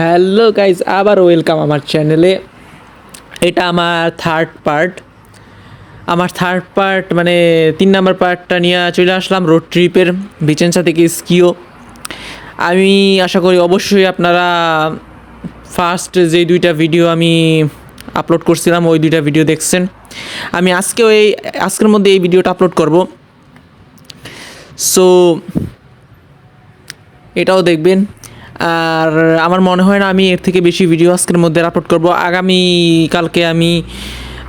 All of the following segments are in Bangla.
হ্যালো গাইজ আবার ওয়েলকাম আমার চ্যানেলে এটা আমার থার্ড পার্ট আমার থার্ড পার্ট মানে তিন নাম্বার পার্টটা নিয়ে চলে আসলাম রোড ট্রিপের বিচেন্সা থেকে স্কিও। আমি আশা করি অবশ্যই আপনারা ফার্স্ট যে দুইটা ভিডিও আমি আপলোড করছিলাম, ওই দুইটা ভিডিও দেখছেন। আমি আজকে ওই আজকের মধ্যে এই ভিডিওটা আপলোড করব। সো এটাও দেখবেন। আর আমার মনে হয় না আমি এর থেকে বেশি ভিডিও আজকের মধ্যে আপলোড করব। আগামী কালকে আমি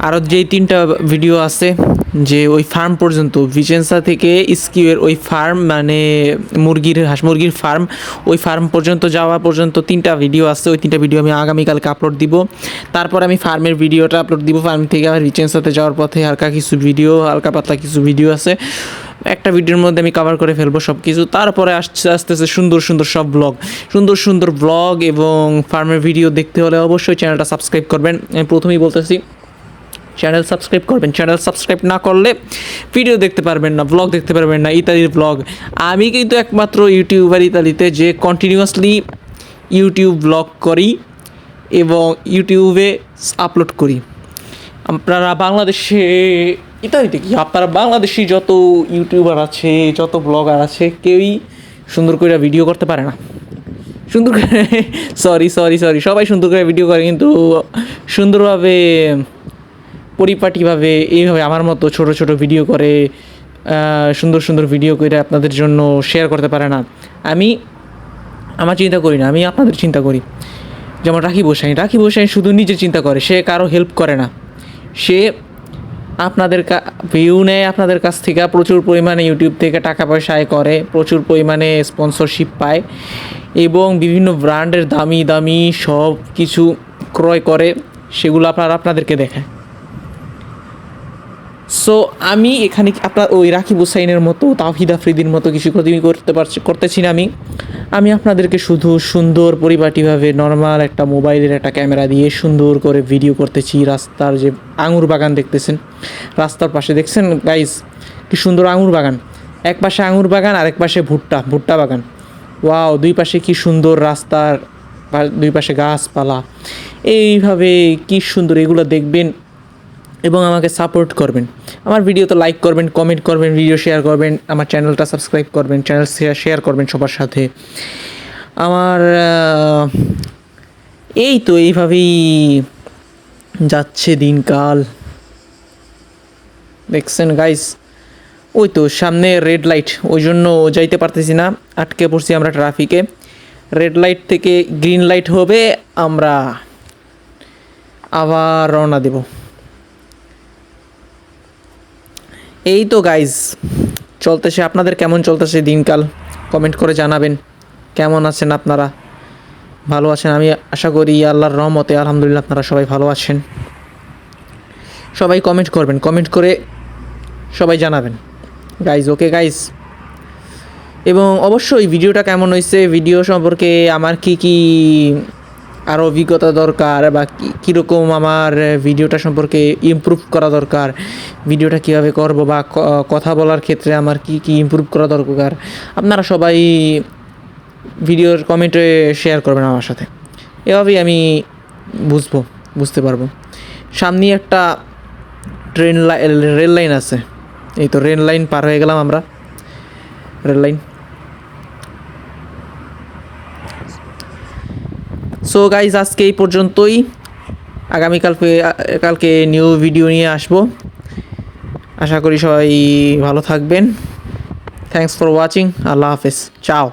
আরও যেই তিনটা ভিডিও আছে, যে ওই ফার্ম পর্যন্ত ভিচেন্সা থেকে স্কিউয়ের ওই ফার্ম মানে মুরগির হাঁস, মুরগির ফার্ম ওই ফার্ম পর্যন্ত যাওয়া পর্যন্ত তিনটা ভিডিও আছে, ওই তিনটা ভিডিও আমি আগামীকালকে আপলোড দিব। তারপর আমি ফার্মের ভিডিওটা আপলোড দিব ফার্ম থেকে আবার ভিচেন্সাতে যাওয়ার পথে হালকা কিছু ভিডিও হালকা পাতলা কিছু ভিডিও আছে। একটা ভিডিওর মধ্যে আমি কভার করে ফেলব সব কিছু তারপরে আসছে আস্তে আস্তে সুন্দর সুন্দর সব ব্লগ সুন্দর সুন্দর ব্লগ এবং ফার্মের ভিডিও দেখতে হলে অবশ্যই চ্যানেলটা সাবস্ক্রাইব করবেন। আমি প্রথমেই বলতেছি চ্যানেল সাবস্ক্রাইব করবেন। চ্যানেল সাবস্ক্রাইব না করলে ভিডিও দেখতে পারবেন না ব্লগ দেখতে পারবেন না ইত্যাদির ব্লগ আমি কিন্তু একমাত্র ইউটিউবার ইত্যাদিতে যে কন্টিনিউয়াসলি ইউটিউব ব্লগ করি এবং ইউটিউবে আপলোড করি। আপনারা বাংলাদেশে ইত্যাদিতে কি আপনারা বাংলাদেশি যত ইউটিউবার আছে, যত ব্লগার আছে, কেউই সুন্দর করে ভিডিও করতে পারে না। সুন্দর করে সরি সরি সরি সবাই সুন্দর করে ভিডিও করে, কিন্তু সুন্দরভাবে, পরিপাটিভাবে, এইভাবে আমার মতো ছোট ছোট ভিডিও করে সুন্দর সুন্দর ভিডিও করে আপনাদের জন্য শেয়ার করতে পারে না। আমি আমার চিন্তা করি না, আমি আপনাদের চিন্তা করি। যেমন রাখি বসাই রাখি বসাই শুধু নিজে চিন্তা করে, সে কারও হেল্প করে না। সে আপনাদের ভিউ নেয় আপনাদের কাছ থেকে, প্রচুর পরিমাণে ইউটিউব থেকে টাকা পয়সা আয় করে, প্রচুর পরিমাণে স্পন্সরশিপ পায় এবং বিভিন্ন ব্র্যান্ডের দামি দামি সব কিছু ক্রয় করে, সেগুলো আপনার আপনাদেরকে দেখায়। সো আমি এখানে আপনার ওই রাকিব হুসাইনের মতো তাহিদ আফ্রিদির মতো কিছু করতে পারছি করতেছি না আমি। আমি আপনাদেরকে শুধু সুন্দর পরিপাটিভাবে নর্মাল একটা মোবাইলের একটা ক্যামেরা দিয়ে সুন্দর করে ভিডিও করতেছি। রাস্তার যে আঙুর বাগান দেখতেছেন, রাস্তার পাশে দেখছেন? গাইস কি সুন্দর আঙুর বাগান। এক পাশে আঙুর বাগান, আরেক পাশে ভুট্টা ভুট্টা বাগান। ওয়াও দুই পাশে কি সুন্দর রাস্তার, দুই পাশে গাছপালা। এইভাবে কি সুন্দর, এগুলো দেখবেন এবং আমাকে সাপোর্ট করবেন। আমার ভিডিওতে লাইক করবেন কমেন্ট করবেন ভিডিও শেয়ার করবেন, আমার চ্যানেলটা সাবস্ক্রাইব করবেন চ্যানেল শেয়ার করবেন সবার সাথে। আমার এই তো এইভাবেই যাচ্ছে দিনকাল। দেখছেন গাইস ওই তো সামনে রেড লাইট ওই জন্য যাইতে পারতেছি না। আটকে পড়ছি আমরা ট্রাফিকে রেড লাইট থেকে গ্রিন লাইট হবে, আমরা আবার রওনা দেবো। এই তো গাইজ চলতেছে, আপনাদের কেমন চলতেছে দিনকাল? কমেন্ট করে জানাবেন, কেমন আছেন আপনারা? ভালো আছেন? আমি আশা করি আল্লাহর রহমতে, আলহামদুলিল্লাহ, আপনারা সবাই ভালো আছেন। সবাই কমেন্ট করবেন কমেন্ট করে সবাই জানাবেন। গাইজ ওকে গাইজ এবং অবশ্যই ভিডিওটা কেমন হয়েছে? ভিডিও সম্পর্কে আমার কি কি আরও অভিজ্ঞতা দরকার বা কী, কীরকম আমার ভিডিওটা সম্পর্কে ইমপ্রুভ করা দরকার, ভিডিওটা কীভাবে করব বা কথা বলার ক্ষেত্রে আমার কি কি ইমপ্রুভ করা দরকার, আপনারা সবাই ভিডিওর কমেন্টে শেয়ার করবেন আমার সাথে। এভাবেই আমি বুঝব, বুঝতে পারব। সামনে একটা ট্রেন রেল লাইন আছে। এই তো রেল লাইন পার হয়ে গেলাম আমরা। Rail line. সো গাইজ আজকে এই পর্যন্তই। আগামীকালকে কালকে নিউ ভিডিও নিয়ে আসব। আশা করি সবাই ভালো থাকবেন। থ্যাংকস ফর ওয়াচিং আল্লাহ হাফেজ। চাও